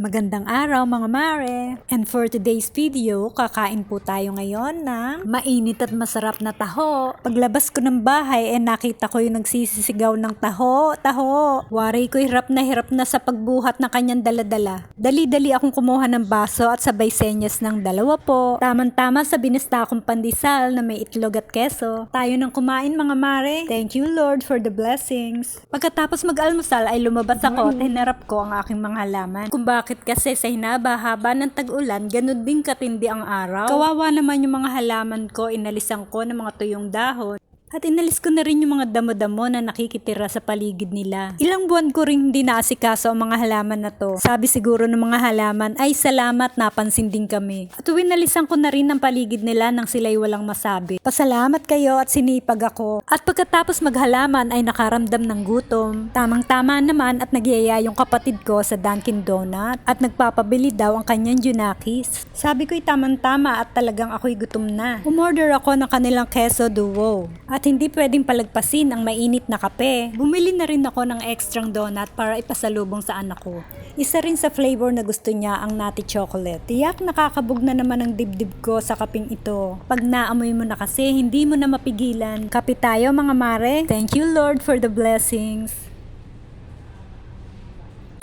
Magandang araw mga mare! And for today's video, kakain po tayo ngayon ng mainit at masarap na taho. Paglabas ko ng bahay, eh nakita ko yung nagsisisigaw ng taho, taho. Wari ko hirap na hirap na sa pagbuhat ng kanyang daladala. Dali-dali akong kumuha ng baso at sabay senyas ng dalawa po. Tamang-tama sa binista akong pandesal na may itlog at keso. Tayo nang kumain mga mare. Thank you Lord for the blessings. Pagkatapos mag-almusal ay lumabas ako at hinarap ko ang aking mga halaman. Kung bakit kasi sa hinaba haba ng tag-ulan, ganun din katindi ang araw. Kawawa naman yung mga halaman ko, inalisan ko ng mga tuyong dahon. At inalis ko na rin yung mga damo-damo na nakikitira sa paligid nila. Ilang buwan ko rin hindi naasikaso ang mga halaman na to. Sabi siguro ng mga halaman, ay salamat napansin din kami. At winalisan ko na rin ang paligid nila nang sila'y walang masabi. Pasalamat kayo at sinipag ako. At pagkatapos maghalaman ay nakaramdam ng gutom. Tamang-tama naman at nagyaya yung kapatid ko sa Dunkin Donut at nagpapabili daw ang kanyang Junakis. Sabi ko'y tamang-tama at talagang ako'y gutom na. Umorder ako ng kanilang queso duo. Hindi pwedeng palagpasin ang mainit na kape. Bumili na rin ako ng extrang donut para ipasalubong sa anak ko. Isa rin sa flavor na gusto niya ang nutty chocolate. Tiyak nakakabog na naman ang dibdib ko sa kaping ito. Pag naamoy mo na kasi, hindi mo na mapigilan. Kape tayo mga mare. Thank you Lord for the blessings.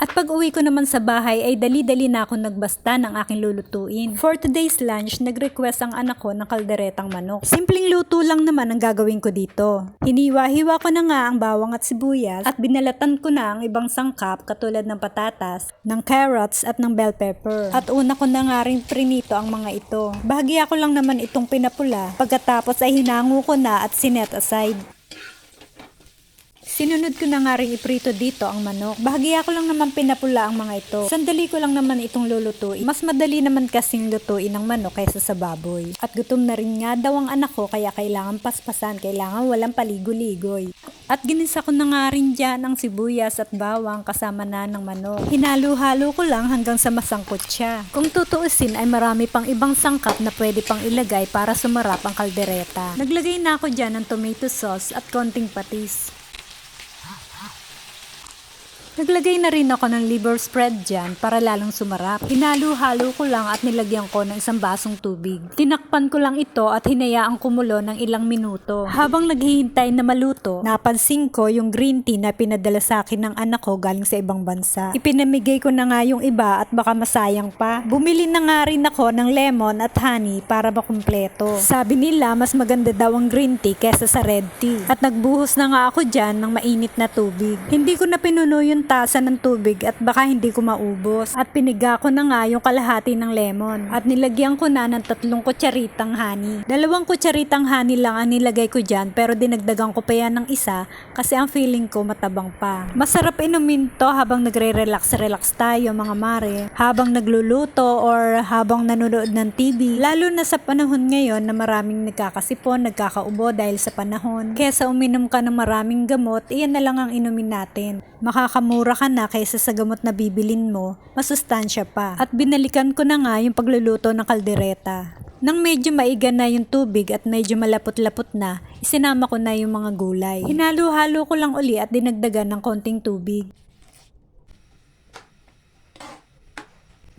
At pag uwi ko naman sa bahay ay dali-dali na ako nagbasta ng aking lulutuin. For today's lunch, nag-request ang anak ko ng kalderetang manok. Simpleng luto lang naman ang gagawin ko dito. Hiniwa-hiwa ko na nga ang bawang at sibuyas at binalatan ko na ang ibang sangkap katulad ng patatas, ng carrots at ng bell pepper. At una ko na nga rin prinito ang mga ito. Bahagya ko lang naman itong pinapula. Pagkatapos ay hinango ko na at sinet aside. Sinunod ko na nga rin iprito dito ang manok. Bahagya ko lang naman pinapula ang mga ito. Sandali ko lang naman itong lulutuin. Mas madali naman kasing lutuin ang manok kaysa sa baboy. At gutom na rin nga daw ang anak ko kaya kailangan paspasan, kailangan walang paligoy-ligoy. At ginisa ko na nga rin dyan ang sibuyas at bawang kasama na ng manok. Hinalo-halo ko lang hanggang sa masangkot siya. Kung tutuusin ay marami pang ibang sangkap na pwede pang ilagay para sumarap ang kaldereta. Naglagay na ako dyan ng tomato sauce at konting patis. Naglagay na rin ako ng liver spread dyan para lalong sumarap. Hinalo-halo ko lang at nilagyan ko ng isang basong tubig. Tinakpan ko lang ito at hinayaang kumulo ng ilang minuto. Habang naghihintay na maluto, napansin ko yung green tea na pinadala sa akin ng anak ko galing sa ibang bansa. Ipinamigay ko na nga yung iba at baka masayang pa. Bumili na nga rin ako ng lemon at honey para makumpleto. Sabi nila mas maganda daw ang green tea kesa sa red tea. At nagbuhos na nga ako dyan ng mainit na tubig. Hindi ko na pinuno yung tasa ng tubig at baka hindi ko maubos. At piniga ko na nga yung kalahati ng lemon. At nilagyan ko na ng tatlong kutsaritang honey. Dalawang kutsaritang honey lang ang nilagay ko dyan pero dinagdagan ko pa yan ng isa kasi ang feeling ko matabang pa. Masarap inumin to habang nagre-relax-relax tayo mga mare. Habang nagluluto or habang nanonood ng TV. Lalo na sa panahon ngayon na maraming nagkakasipon, nagkakaubo dahil sa panahon. Kesa uminom ka ng maraming gamot, iyan na lang ang inumin natin. Makakamura ka na kaysa sa gamot na bibilin mo, masustansya pa. At binalikan ko na nga yung pagluluto ng kaldereta. Nang medyo maiga na yung tubig at medyo malapot-lapot na, isinama ko na yung mga gulay. Hinalo-halo ko lang uli at dinagdagan ng konting tubig.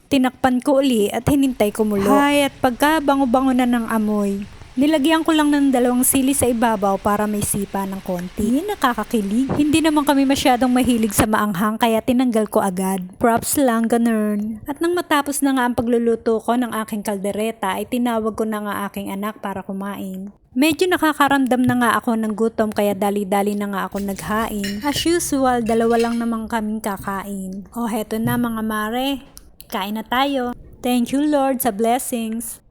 Tinakpan ko uli at hinintay kumulo. Hay, at pagka bango-bango na ng amoy, Nilagyan ko lang ng dalawang sili sa ibabaw para may sipa ng konti. Nakakakilig. Hindi naman kami masyadong mahilig sa maanghang kaya tinanggal ko agad. Props lang, ganern. At nang matapos na nga ang pagluluto ko ng aking kaldereta ay tinawag ko na nga aking anak para kumain. Medyo nakakaramdam na nga ako ng gutom kaya dali-dali na nga ako naghain. As usual, dalawa lang naman kaming kakain. O heto na mga mare, kain na tayo. Thank you Lord sa blessings.